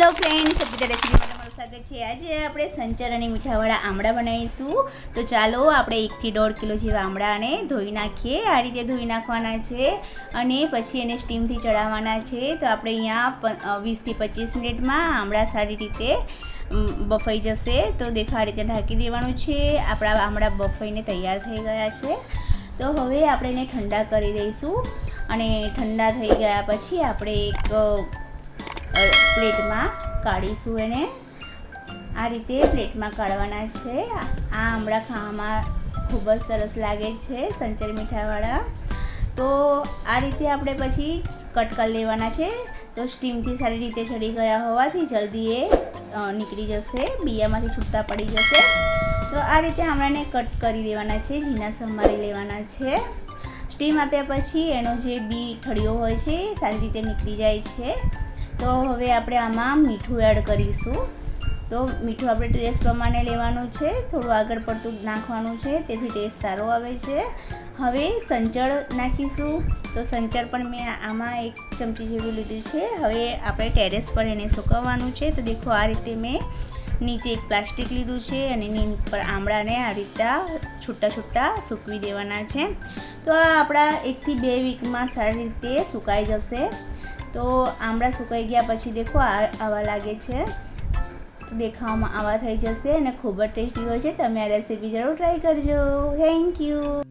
Friend સબીતા રેસીપીમાં તમારું સ્વાગત છે. આજે આપણે સંચર અને મીઠાવાળા આમળા બનાવીશું. તો ચાલો આપણે એકથી દોઢ કિલો જેવા આમળાને ધોઈ નાખીએ. આ રીતે ધોઈ નાખવાના છે અને પછી એને સ્ટીમથી ચડાવવાના છે. તો આપણે અહીંયા વીસથી પચીસ મિનિટમાં આમળા સારી રીતે બફાઈ જશે. તો દેખો આ રીતે ઢાંકી દેવાનું છે. આપણા આમળા બફાઈને તૈયાર થઈ ગયા છે. તો હવે આપણે એને ઠંડા કરી દઈશું. અને ઠંડા થઈ ગયા પછી આપણે એક પ્લેટમાં કાઢીશું એને. આ રીતે પ્લેટમાં કાઢવાના છે. આ આમળા ખાવામાં ખૂબ જ સરસ લાગે છે સંચર મીઠાવાળા. તો આ રીતે આપણે પછી કટ કરી લેવાના છે. તો સ્ટીમથી સારી રીતે ચડી ગયા હોવાથી જલ્દી એ નીકળી જશે. બિયામાંથી છૂટતા પડી જશે. તો આ રીતે આમળાને કટ કરી લેવાના છે. ઝીણા સંભાળી લેવાના છે. સ્ટીમ આપ્યા પછી એનો જે બી ઠળિયો હોય છે સારી રીતે નીકળી જાય છે. તો હવે આપણે આમાં મીઠું એડ કરીશું. તો મીઠું આપણે ટેસ્ટ પ્રમાણે લેવાનું છે. થોડું આગળ પડતું નાખવાનું છે, તેથી ટેસ્ટ સારો આવે છે. હવે સંચળ નાખીશું. તો સંચળ પણ મેં આમાં એક ચમચી જેવું લીધું છે. હવે આપણે ટેરેસ પર એને સુકવવાનું છે. તો દેખો આ રીતે મેં નીચે એક પ્લાસ્ટિક લીધું છે અને એની ઉપર આમળાને આ રીતના છૂટા છૂટા સૂકવી દેવાના છે. તો આ આપણા એકથી બે વીકમાં સારી રીતે સુકાઈ જશે. તો આમળા સુકાઈ ગયા પછી દેખો આવા લાગે છે. દેખાવામાં આવા થઈ જશે અને ખૂબ જ ટેસ્ટી હોય છે. તમે આ રેસીપી જરૂર ટ્રાય કરજો. Thank you